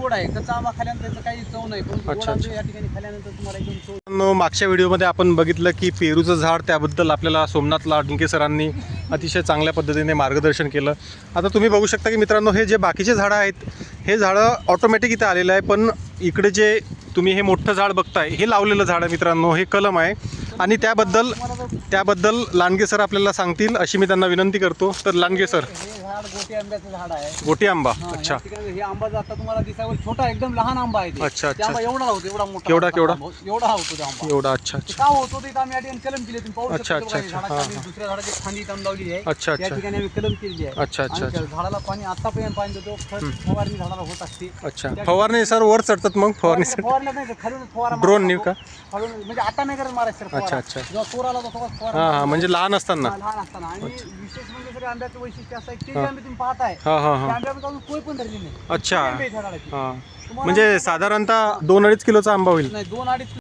गोड आहे कच्चा आंबा खाल्यानंतर त्याचं काही चव नाही. पण गोड अच्छा, आंबे या ठिकाणी खाल्यानंतर तुम्हाला एकदम चव मित्रांनो, मागच्या व्हिडिओमध्ये आपण बघितलं की पेरूचं झाड त्याबद्दल आपल्याला सोमनाथ लाडके सरांनी अतिशय चांगल्या पद्धतीने मार्गदर्शन केलं. आता तुम्ही बघू शकता की मित्रांनो हे जे बाकीचे झाडं आहेत हे झाडं ऑटोमॅटिक इथे आलेलं आहे पण इकडे जे तुम्ही हे मोठं झाड बघताय हे लावलेलं झाड आहे मित्रांनो हे कलम आहे. आणि त्याबद्दल त्याबद्दल लांडगे सर आपल्याला सांगतील अशी मी त्यांना विनंती करतो. तर लांडगे सर. हे झाड गोटी आंब्याचं झाड आहे गोटी आंबा हा, अच्छा या ठिकाणी हे आंबा जाता तुम्हाला दिसावर छोटा एकदम लहान आंबा आहे ते. अच्छा, ते आंबा अच्छा. एवढा होतो एवढा मोठा केवढा, होता केवढा? आंबा. एवढा होतो ते आंबा एवढा अच्छा ते अच्छा का होतो ते आम्ही या ठिकाणी कलम केली तुम्ही पाहू अच्छा, शकता बघा, हे अच्छा, आम्ही दुसऱ्या झाडाची फांदी इथं लावलेली आहे अच्छा, या अच्छा. ठिकाणी आम्ही कलम केलेली आहे अच्छा, अच्छा, आणि त्या झाडाला पाणी आतापर्यंत पाणी देतो खत फवारणी झाडाला होत असते अच्छा फवारणी सर वर चढतात मग फवारणी फवारणी नाही खालून फवारा Drone मारायचा नी. खालून म्हणजे आता नाही करत मारायचं सर अच्छा, फवारा. अच्छा. जेव्हा पूर आला तेव्हा फवारा हां हां. म्हणजे लहान असताना लहान असताना आणि विशेष म्हणजे सर आंब्याचं वैशिष्ट्य असं आहे की ते आंबे तुम्ही पाहताय हां हां त्या हां. आंब्यामध्ये अजून कोय पण धरली नाही. अच्छा. आंबे. हां. म्हणजे साधारणतः दोन अडीच किलोचा आंबा होईल. नाही दोन अडीच